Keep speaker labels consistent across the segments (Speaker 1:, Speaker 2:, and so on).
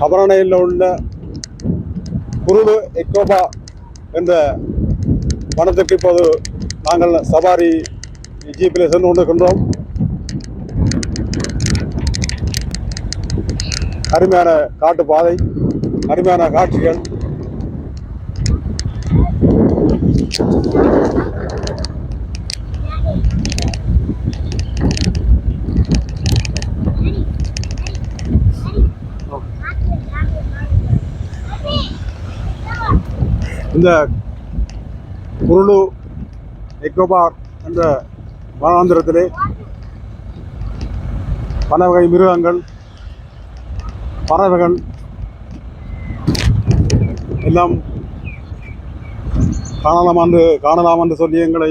Speaker 1: கபரணையில் உள்ள குருடு எக்கோபா என்ற வனத்துக்கு இப்போது நாங்கள் சவாரி ஜீப்பில் சென்று கொண்டிருக்கின்றோம். அருமையான காட்டு பாதை அருமையான காட்சிகள். இந்த குருளு எக்கோபார் என்ற வனாந்திரத்திலே பல வகை மிருகங்கள் பறவைகள் எல்லாம் காணலாம் என்று காணலாம் என்று சொல்லி எங்களை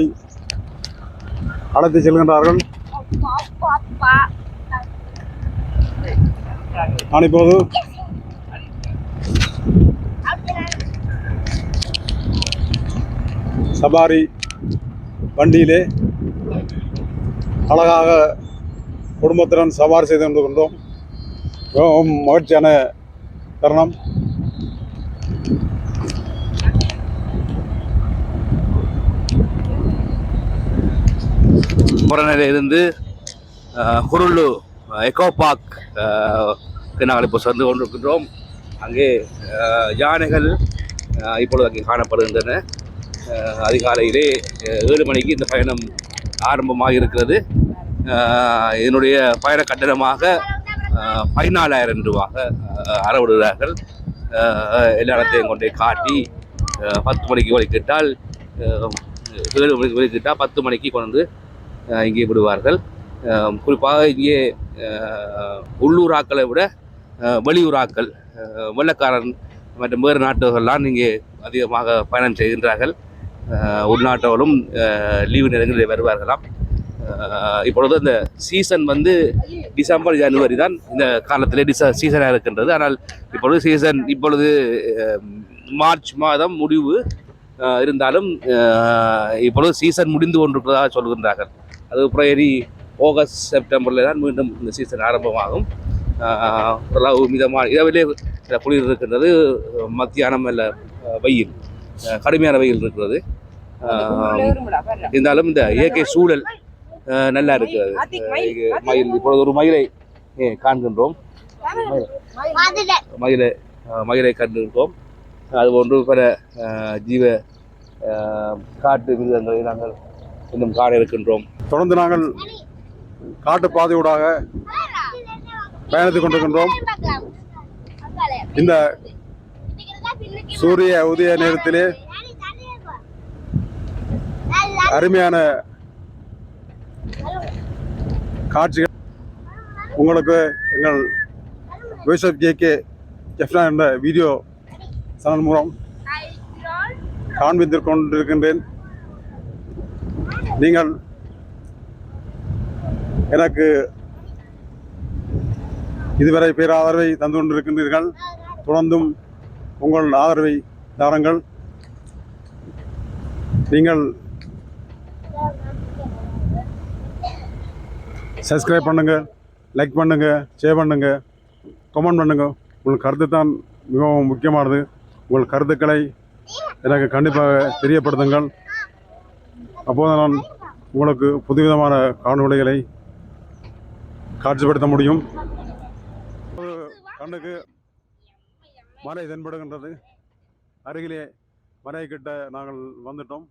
Speaker 1: அழைத்து செல்கின்றார்கள். நான் இப்போது சபாரி வண்டியிலே அழகாக குடும்பத்துடன் சவாரி செய்து கொண்டு கொண்டோம் மிகவும் மகிழ்ச்சியான தருணம்.
Speaker 2: புறநிலை இருந்து குருள்ளு குருளு எக்கோ பார்க் நாங்கள் இப்போ சென்று கொண்டிருக்கின்றோம். அங்கே யானைகள் இப்பொழுது அங்கே காணப்படுகின்றன. அதிகாலையிலே ஏழு மணிக்கு இந்த பயணம் ஆரம்பமாக இருக்கிறது இதனுடைய பயண கட்டணமாக பதினாலாயிரம் ரூபாக அறவிடுகிறார்கள். எல்லா இடத்தையும் கொண்டே காட்டி பத்து மணிக்கு ஒலிக்கிட்டால் அஹ், ஏழு மணிக்கு ஒலிக்கிட்டால் பத்து மணிக்கு கொண்டு இங்கே விடுவார்கள். குறிப்பாக இங்கே உள்ளூராக்களை விட வெளியூராக்கள் வெள்ளக்காரன் மற்றும் வேறு நாட்டவர்கள்லாம் இங்கே அதிகமாக பயணம் செய்கின்றார்கள். அஹ், உள்நாட்டவர்களும் லீவு நேரங்களில் வருவார்களாம். இப்பொழுது இந்த சீசன் வந்து டிசம்பர் ஜனவரி தான் இந்த காலத்திலே டிச சீசனாக இருக்கின்றது. ஆனால் இப்பொழுது சீசன் இப்பொழுது மார்ச் மாதம் முடிவு இருந்தாலும் இப்பொழுது சீசன் முடிந்து கொண்டிருப்பதாக சொல்கின்றார்கள். அது பிறகு ஆகஸ்ட் செப்டம்பரில் தான் மீண்டும் இந்த சீசன் ஆரம்பமாகும். ஓரளவு மிதமான இரவிலே குளிர் இருக்கின்றது மத்தியானம் அல்ல வெயில் கடுமையான வெயில் இருக்கிறது. இருந்தாலும் இந்த இயற்கை சூழல் நல்லா இருக்கிறது மயில். இப்பொழுது ஒரு மயிலை காண்கின்றோம். மயிலை. மயிலை. கண்டிருக்கோம் அதுபோன்று பிற அஹ் ஜீவ காட்டு மிருகங்களை நாங்கள் இன்னும் காண இருக்கின்றோம்.
Speaker 1: தொடர்ந்து நாங்கள் காட்டு பாதையூடாக பயணித்துக் கொண்டிருக்கின்றோம். இந்த சூரிய உதய நேரத்திலே அருமையான காட்சிகள். உங்களுக்கு எங்கள் வாய்ஸ் ஆஃப் ஜேகே ஜெஃப்னா என்ற வீடியோ சேனல் மூலம் காண்பித்துக் கொண்டிருக்கின்றேன். நீங்கள் எனக்கு இதுவரை பேர் ஆதரவை தந்து கொண்டிருக்கின்றீர்கள். தொடர்ந்தும் உங்கள் ஆதரவை தாருங்கள். நீங்கள் சப்ஸ்கிரைப் பண்ணுங்கள் லைக் பண்ணுங்கள் ஷேர் பண்ணுங்கள் கமெண்ட் பண்ணுங்கள் உங்கள் கருத்து தான் மிகவும் முக்கியமானது. உங்கள் கருத்துக்களை எனக்கு கண்டிப்பாக தெரியப்படுத்துங்கள். அப்போது நான் உங்களுக்கு புதுவிதமான காணொளிகளை காட்சிப்படுத்த முடியும். கண்ணுக்கு மலை தென்படுகின்றது. அருகிலே மலை கிட்ட நாங்கள் வந்துட்டோம்.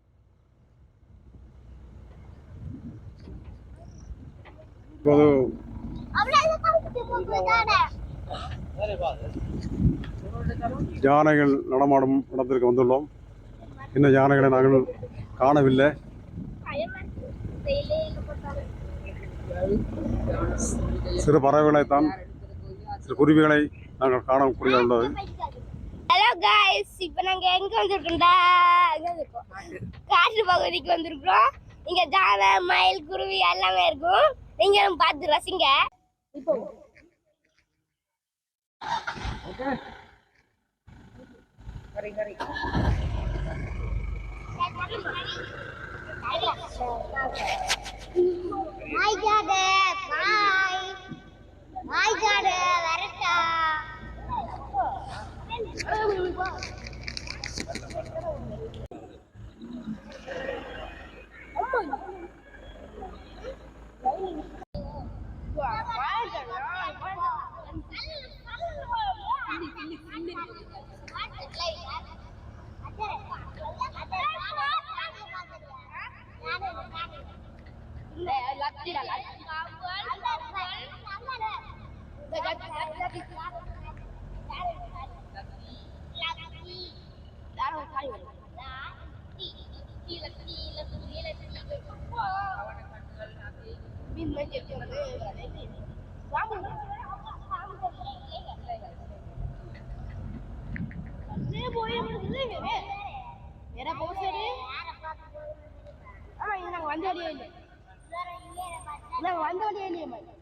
Speaker 1: இப்போது யானைகள் நடமாடும் இடத்திற்கு வந்துள்ளோம். இன்னும் யானைகளை நாங்கள் காணவில்லை. சிறு பறவைகளைத்தான் சிறு குருவிகளை நாங்கள் காணக்கூடிய உள்ளது.
Speaker 3: ஹலோ காய்ஸ் இப்போ நாங்க எங்க வந்திருக்கோம்டா? எங்க இருக்கோம் காட்டு பகுதிக்கு வந்திருக்கிறோம். இங்க ஜானை மயில் குருவி எல்லாமே இருக்கும். நீங்களும் பார்த்து ரசிங்க இப்போ Hari-hari. Thank you. Mẹ ơi, lật đi là lật. Lật đi. Lật đi.
Speaker 1: Đã đâu phải
Speaker 3: rồi. Đã.
Speaker 1: Mình
Speaker 3: mới chịu được cái này đấy. Quá buồn.
Speaker 4: Sao buồn?
Speaker 3: Dễ buồn, dễ hiểu biết. இது ஜான சிங்கம் ஜான சிங்கம்
Speaker 1: அலியா அலியா
Speaker 3: அலியா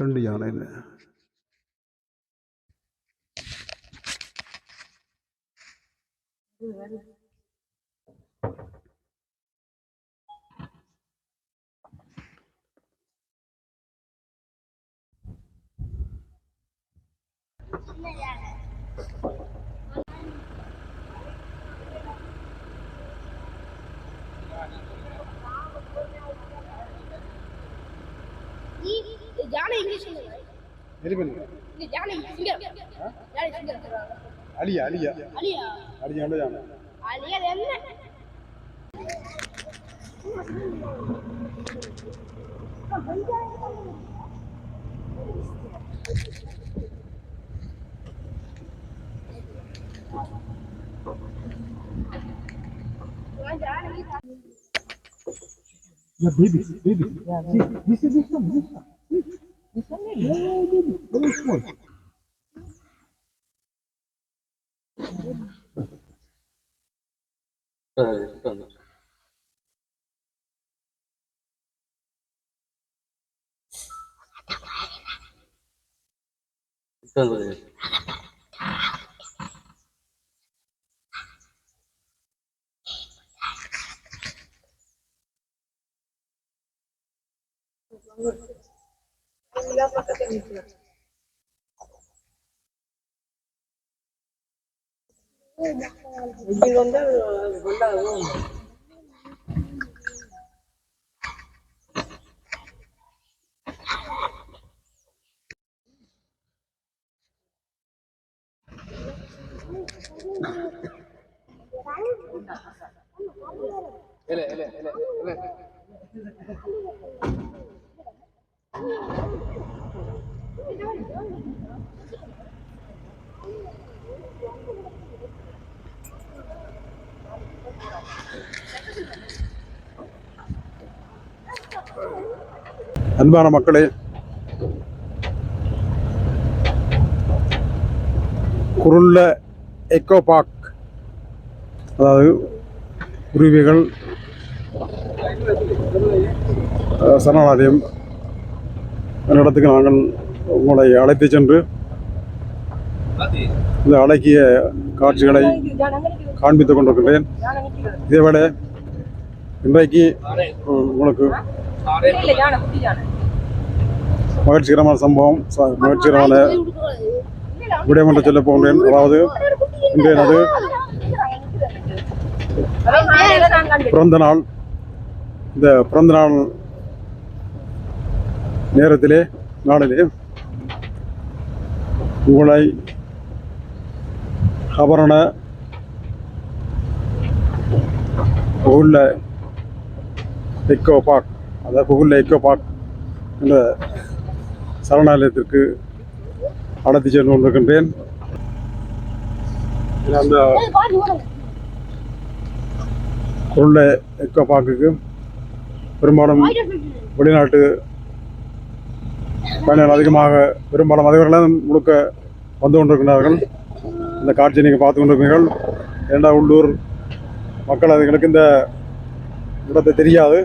Speaker 1: அலியாண்ட யானை
Speaker 3: அலியா ali, ali, ali.
Speaker 5: Yeah, baby, baby. Yeah, baby. See, this is this one, this one, this, one. Yeah, baby, very small. Evet, இது வந்து கொண்டாடுவோம் இல்ல இல்ல இல்ல இல்ல Thank you.
Speaker 1: அன்பான மக்களே குருள்ள எக்கோ பார்க் அதாவது குருவிகள் சரணாலயம் இடத்துக்கு நாங்கள் உங்களை அழைத்து சென்று இந்த அழகிய காட்சிகளை காண்பித்துக் கொண்டிருக்கின்றேன். இதேவேளை இன்றைக்கு உங்களுக்கு மகிழ்ச்சிகரமான சம்பவம். ச- மகிழ்ச்சிகரமான விடயம் என்று சொல்ல போகின்றேன். அதாவது இன்றைய எனது பிறந்த நாள். இந்த பிறந்த நாள் நேரத்திலே நாளிலே உங்களை ஆபரண உள்ள எக்கோ பார்க் அதாவது கூகுளில் எக்கோ பார்க் இந்த சரணாலயத்திற்கு அழைத்து சென்று கொண்டிருக்கின்றேன் அந்த குருள எக்கோ பார்க்குக்கு பெரும்பாலும் வெளிநாட்டு பயணிகள் அதிகமாக பெரும்பாலும் அதிகர்கள் முழுக்க வந்து கொண்டிருக்கிறார்கள். இந்த காட்சியை நீங்கள் பார்த்து கொண்டிருக்கிறீர்கள் ஏண்டா உள்ளூர் மக்கள் அதுங்களுக்கு இந்த இடத்தை தெரியாது.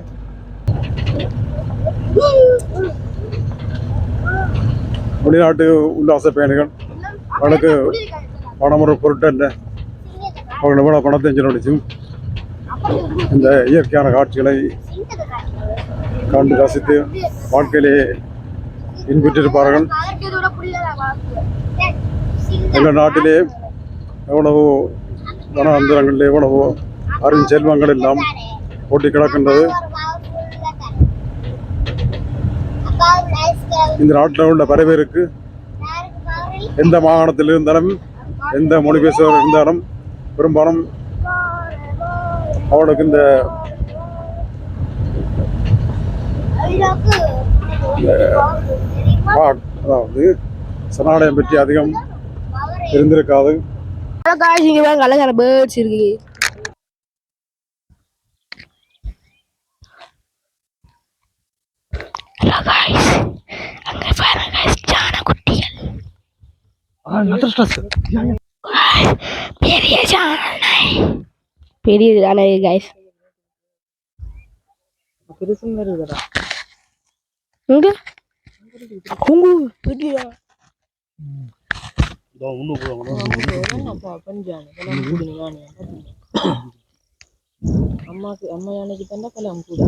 Speaker 1: வெளிநாட்டு உல்லாச பயணிகள் அவனுக்கு பணம் ஒரு பொருட்டல்ல. அவர்கள் எவ்வளோ பணத்தை செலவழிச்சும் இந்த இயற்கையான காட்சிகளை கண்டு ரசித்து வாழ்க்கையிலே இன்புற்றிருப்பார்கள். எங்கள் நாட்டிலே எவ்வளவோ வனாந்திரங்களில் எவ்வளவோ அருண் செல்வங்கள் எல்லாம் ஓட்டி கிடக்கின்றது. இந்த நாட்டில் உள்ள பல பேருக்கு எந்த மாகாணத்தில் இருந்தாலும் எந்த மொழி பேசுபவர் இருந்தாலும் பெரும்பாலும் அவனுக்கு இந்த அதாவது சரணாலயம் பற்றி அதிகம்
Speaker 3: இங்க அழகான பேர்ட்ஸ் இருக்கு ஹலோ காய்ஸ் அங்க பாருங்க guys, ஜான குட்டிகள் பெரிய பெரிய ஜானை இங்க குங்கு பெரிய
Speaker 5: அம்மாக்கு அம்மா யானைக்கு தந்தா கூட.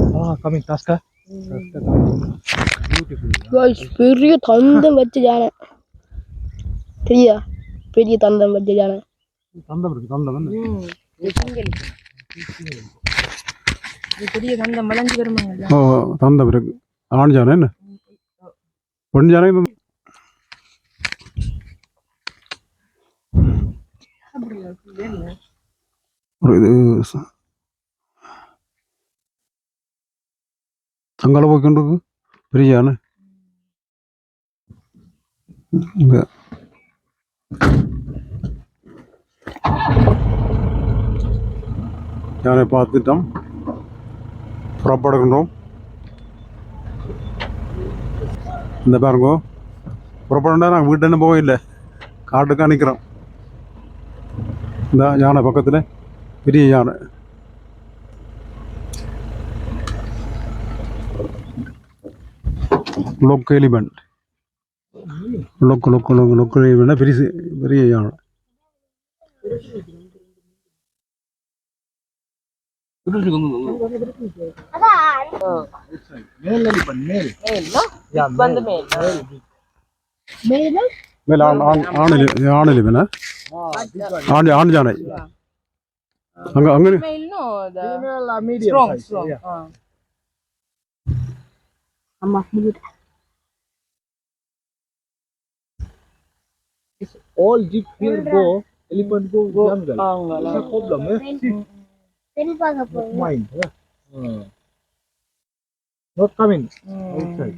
Speaker 3: காய்ஸ் பெரிய தந்தம் வச்ச ஜானை தெரியா பெரிய தந்தம் ஜானை
Speaker 1: தந்தம் இருக்கு தந்தம்
Speaker 5: பெரிய கந்தம் வளைஞ்சு வருமாங்கல்ல
Speaker 1: ஓ தந்தம் இருக்கு. ஆண் என்ன? பெண் ஜானை இது- ஒரு இது ச- அங்கால போய்க்கொண்டிருக்கு பெரிய யானை இங்க யானை பார்த்துட்டோம் புறப்படுகின்றோம் இந்த பாருங்க புறப்படண்டா நாங்கள் வீட்டு போக இல்லை காட்டுக்கா நிற்கிறோம் இந்த யானை பக்கத்தில் பெரிய யானை லொக் எலிமெண்ட் லொக்கு லொக்கு லொக்கு லொக்கு எலிமெண்ட் பெரிய பெரிய யானை. எலி ஆண் எலிமெண்ட் ஆண் ஆண் யானை அங்கே அங்கே
Speaker 5: மேல் நோ ஸ்ட்ராங் ஸ்ட்ராங்
Speaker 3: அம்மா
Speaker 6: All jeep here go, elephant go jungle.
Speaker 5: ஆங்களா
Speaker 6: It's a problem, eh?
Speaker 3: பெரியப்பாங்க
Speaker 6: Not mine. Yeah. Uh, not coming outside.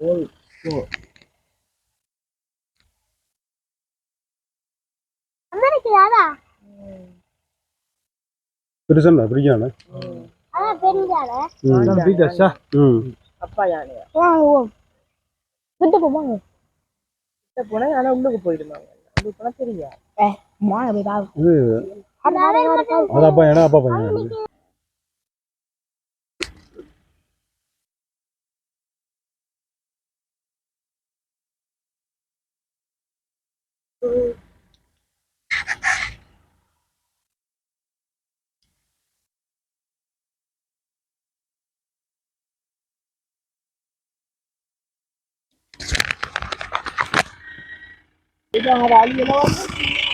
Speaker 6: All go.
Speaker 3: அமெரிக்காடா
Speaker 1: பெருசல்ல பெரிய யானை
Speaker 3: அதான் பெரியாடா
Speaker 6: Some bigger, sir.
Speaker 1: ம்
Speaker 5: அப்பா யானையா
Speaker 3: விட்டு போவாங்க
Speaker 5: கிட்ட போனா ஆனா உள்ளுக்கு போயிடுமாங்க. உள்ளுக்கு போனா தெரியா
Speaker 3: மா போய்
Speaker 1: அது அப்பா யானை அப்பா பையன்.
Speaker 2: Yang.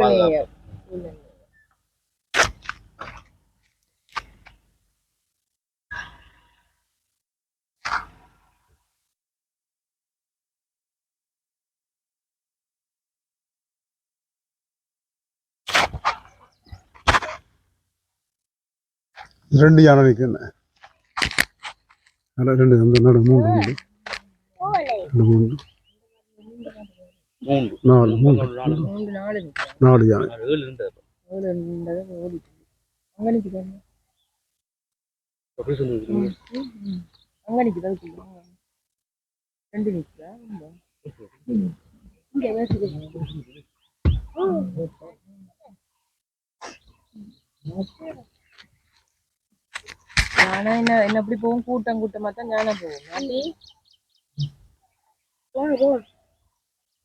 Speaker 2: பாதுகாப்பு
Speaker 1: ரெண்டு யானை நிற்குன்னு அதில் ரெண்டு அந்த நடு மூணு ரெண்டு ரெண்டு மூணு
Speaker 2: மூன்று.
Speaker 1: நாலு
Speaker 2: நாலு.
Speaker 5: மூன்று. நாலு
Speaker 1: நாலு யானை
Speaker 2: ஏழு இருந்தது
Speaker 5: ஏழு இருந்தது ஓடிட்டு. ரெண்டு இங்க. என்ன என்ன எப்படி போகும் கூட்டம் கூட்டமா தான் ஞானா போகும் நாட்டி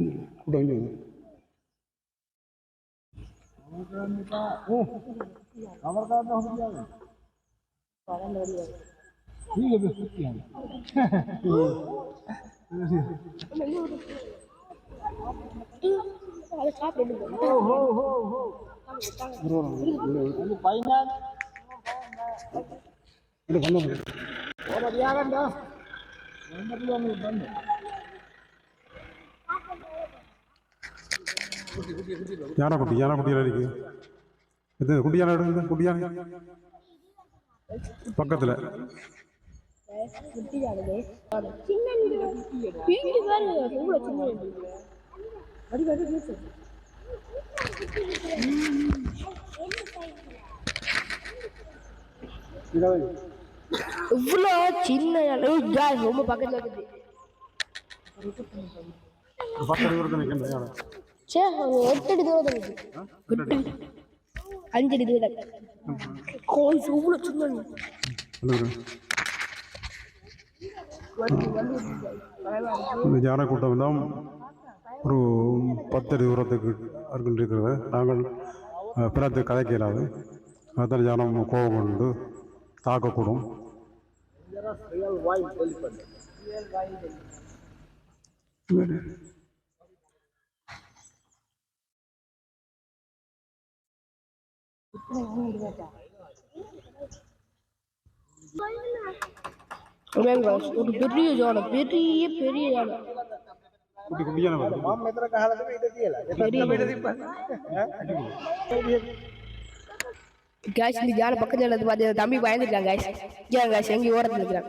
Speaker 5: இந்த இடக்கு என்னட்ட
Speaker 1: கூட இங்கே வந்து. இது பண்ண முடியும். யானை குட்டி யானை குட்டியில் இருக்கு இது குட்டி யானை எடுங்க குட்டி யானை பக்கத்தில்
Speaker 3: இவ்வளோ சின்ன ரொம்ப பக்கத்துல இருக்குது.
Speaker 1: பக்கத்தில்
Speaker 3: தூரம் கோயில் இவ்வளோ சின்ன
Speaker 1: சொல்லுங்க இந்த யானை கூட்டம் எல்லாம் ஒரு பத்தடி தூரத்துக்கு அருகில் இருக்கிறது நாங்கள் பிறத்து கதைக்க இயலாது. அதான் யானம் கோபம் கொண்டு தாக்கக்கூடும்.
Speaker 3: ஒரு பெரிய ஜாடை பெரிய பெரிய ஜாடை
Speaker 1: குட்டி குட்டி யானை வருது.
Speaker 3: கேஷ் இந்த யானை பக்கத்துல இருந்து தம்பி பயந்துட்டான் கேஷ் ஏன் எங்கேயும் ஓரத்துல இருக்கிறான்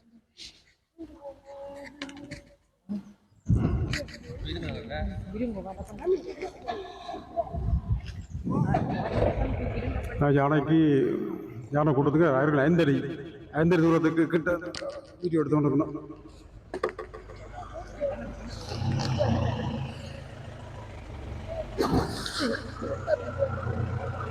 Speaker 1: யானைக்கு யானை கூட்டத்துக்கு அவர்கள் ஐந்தடி ஐந்தடி தூரத்துக்கு கிட்ட வீடியோ எடுத்து கொண்டு இருக்கணும் Thank you.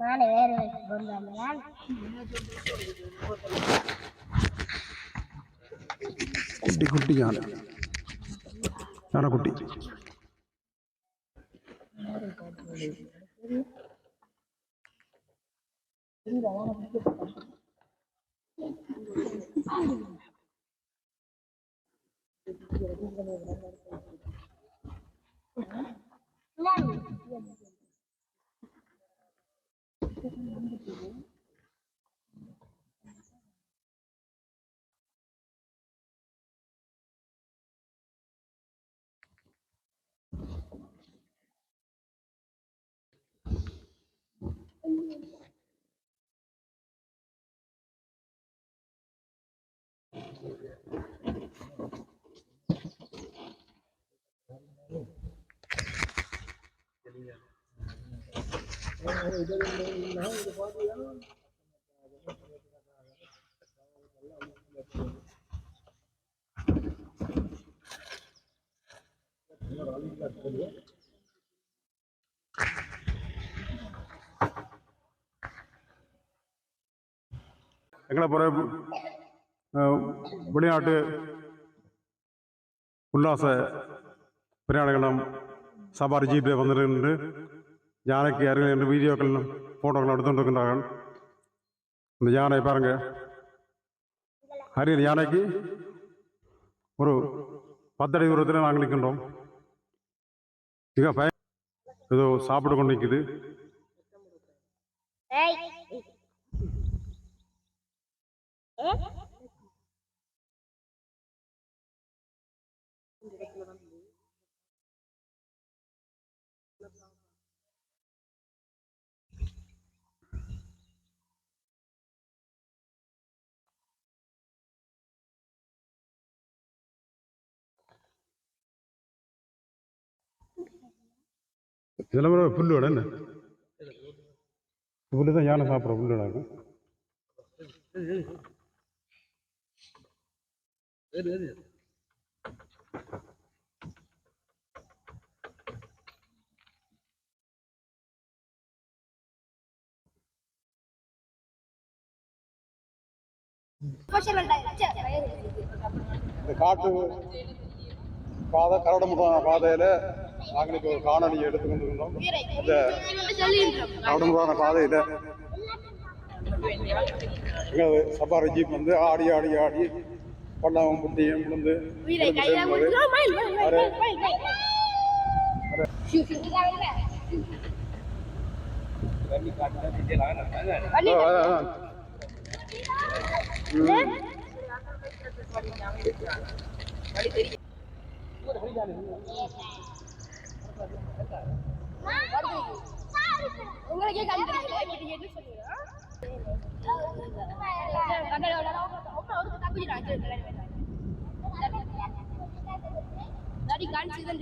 Speaker 3: நானே வேறு கொண்டு வந்தேன்
Speaker 1: குட்டி. குட்டி யானை யானை குட்டி எங்களை பொறுத்த அஹ், வெளிநாட்டு உல்லாச பிரயாணிகளும் சவாரி ஜீப்பில் வந்திருந்து யானைக்கு அருகில் என்று வீடியோக்கள் ஃபோட்டோக்கள் எடுத்துகின்றார்கள் இந்த யானை பாருங்க. அரியல் யானைக்கு ஒரு பத்தடி தூரத்தில் நாங்கள் நிற்கின்றோம் மிக பய ஏதோ சாப்பிட்டு கொண்டு நிற்குது
Speaker 3: ஏய்
Speaker 1: இதெல்லாம் ஒரு புல்லு என்ன? புல்லு தான் யானை சாப்பிட்ற புல்லு இருக்கும் இந்த காட்டு பாதை கரடமுட்டான பாதையில நாங்கள் இப்போ ஒரு காணொலி எடுத்து கொண்டு இருந்தோம் இந்த கரடமுட்டான பாதையில் எங்களது சஃபாரி ஜீப் வந்து ஆடி ஆடி ஆடி பள்ளம் புட்டியும் விழுந்து விழுந்து
Speaker 3: உங்களுக்கே கண்டுபிடிக்கல இப்படி என்ன சொல்லுங்க தடி காணிச்சு தான்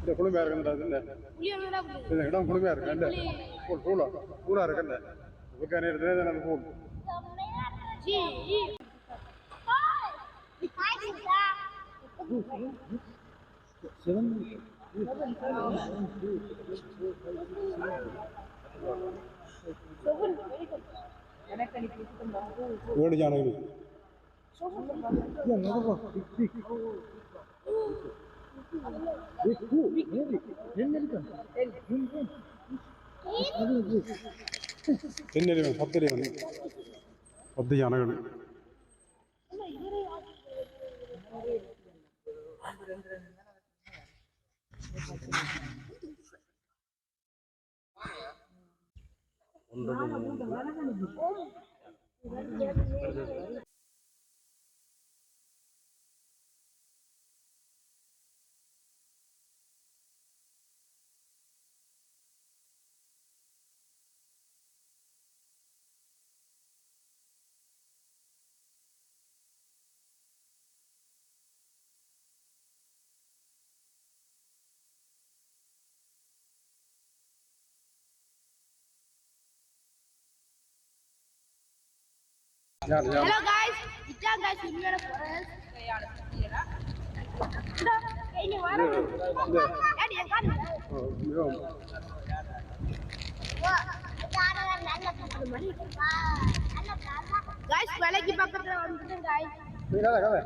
Speaker 1: இந்த குளுமையா இருக்குன்ற இது இல்லை இந்த இடம் குளுமையா இருக்கு இல்ல கூல் கூலா கூலா இருக்குல்ல உட்கார நேரத்துல நம்ம கூல் ஏழு ஜானகி. தென்னறிவன் பத்தறிவன் பத்து யானைகள் யார்
Speaker 3: ஹலோ காய்ஸ் இதான் காய்ஸ் உண்மையான ஃபாரஸ்ட் இங்க வர ஏடி என்
Speaker 1: ஓ, மிகவும்
Speaker 3: காய்ஸ் விலைக்கு பக்கத்துல வந்துட்டேன் காய்ஸ்
Speaker 1: நீ கதை கதை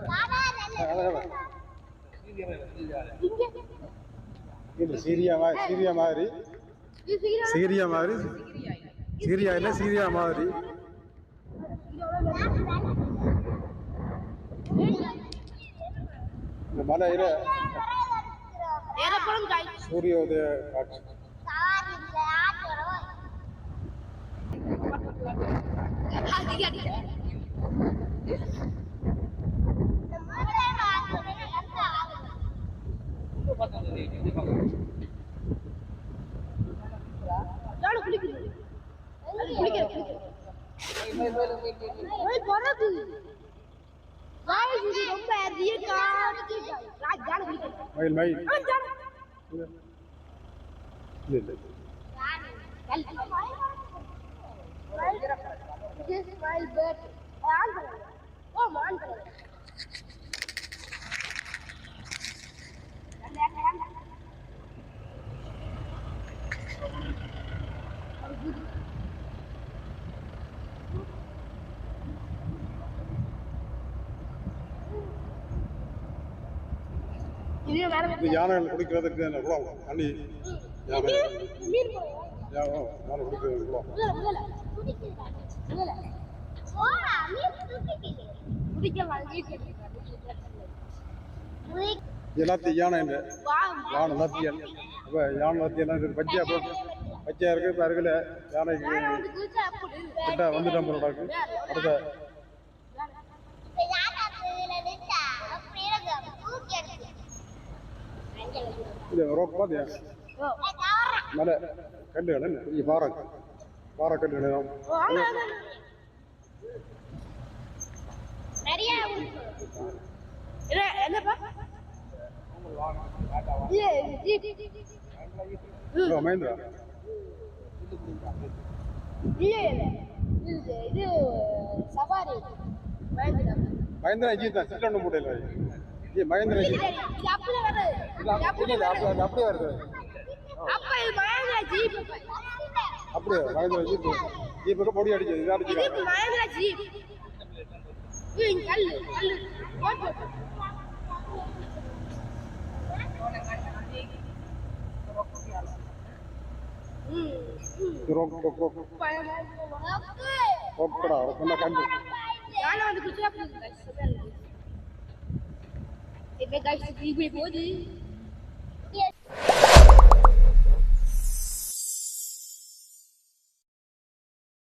Speaker 3: இங்க
Speaker 1: இது சீரியா மாதிரி. சீரியா மாதிரி சீரியா மாதிரி. சீரியா இல்லை சீரியா மாதிரி.
Speaker 3: ஏறப்படும் காய்ஸ்
Speaker 1: சூரியோதய காட்சி.
Speaker 3: அடிக்க அடிக்க நானும் குளிக்கிறேன் குளிக்கிறேன் குளிக்கிறேன் ஏய், போறது. Guys, இது ரொம்ப ரியல் காட்சி. நான் ஜான குளிக்கிறேன்.
Speaker 1: மயில் மயில்
Speaker 3: ஆ, ஜான.
Speaker 1: இல்லை இல்லை
Speaker 3: This is my bed. On பண்ணு. ஓ, ஆன் பண்ணு. இது வேற
Speaker 1: இந்த யானைகள் குடிக்கிறதுக்கு குளம் தண்ணி. யானை. யானை குடிக்கிறதுக்கு குளம் எல்லாத்தையும் யானை யானை எல்லாத்தையும் யானை எல்லாத்தையும் இருக்குது. பச்சையாக போட்டு. பச்சையாக இருக்குது. இப்போ அருகில் யானைக்கு கிட்ட வந்துட்டோம் போல அடுத்த இது ரோக் பார்த்தியா மலை கண்டுகள் என்ன பெரிய பாறை பாறை கண்டுகள்
Speaker 3: நிறைய என்னப்பா இது ஜி
Speaker 1: மகேந்திரா
Speaker 3: அப்படியே? வருது
Speaker 1: அப்படியே
Speaker 3: மகேந்திரா ஜீப்
Speaker 1: ஜீப்புக்கு பொடி அடிச்சது இது அடிச்சு ரோக்கடா ரோக்கண்டா கண்டு
Speaker 3: If you guys agree with Woody.